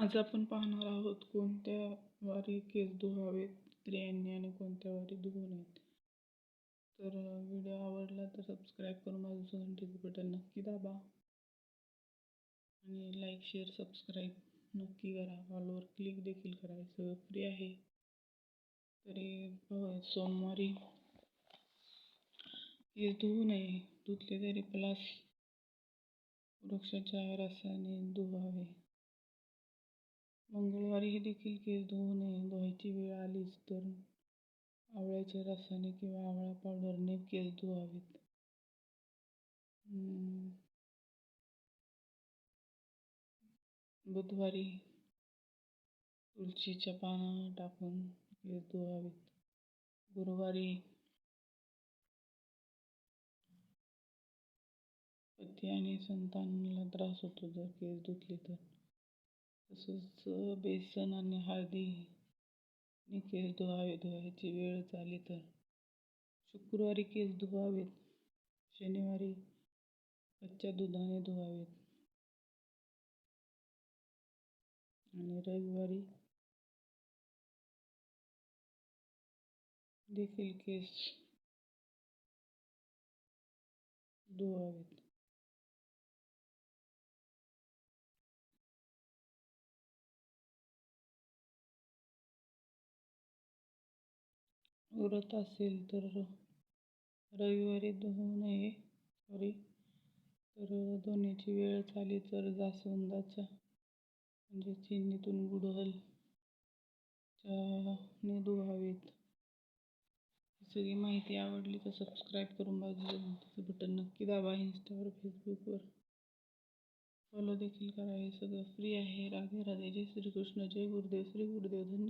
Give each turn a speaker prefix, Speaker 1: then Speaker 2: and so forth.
Speaker 1: आज आपण पाहणार आहोत कोणत्या वारी केस धुवावेत स्त्रियांनी आणि कोणत्या वारी धुवू नयेत तर व्हिडिओ आवडला तर सबस्क्राईब करून माझं घंटेचं बटन नक्की दाबा. आणि लाईक शेअर सबस्क्राईब नक्की करा. ऑलवर क्लिक देखील करा सगळं फ्री आहे. तरी सोमवारी केस धुवू नये धुतले तरी प्लास वृक्षाच्या रसाने धुवावे. मंगळवारी देखील केस धुवू नये. धुवायची वेळ आलीच तर आवळ्याच्या रसाने किंवा आवळा पावडरने केस धुवावेत. बुधवारी तुळशीच्या पाना टाकून केस धुवावेत. गुरुवारी पती आणि संतानाला त्रास होतो जर केस धुतले तर. तसंच बेसन आणि हळदी केस धुवावे. धुवायची वेळ झाली तर. शुक्रवारी केस धुवावेत. शनिवारी कच्च्या दुधाने धुवावेत. आणि रविवारी देखील केस धुवावेत. व्रत असेल तर रविवारी धुवू नये सॉरी तर धुण्याची वेळ झाली तर जास्वंदाचा म्हणजे चिन्नीतून गुडहल ने धुवावेत. सगळी माहिती आवडली तर सबस्क्राईब करून बाजूचं बटन नक्की दाबा. इंस्टावर फेसबुकवर फॉलो देखील करा. हे सगळं फ्री आहे. राधे राधे. जय श्रीकृष्ण. जय गुरुदेव. श्री गुरुदेव. धन्यवाद.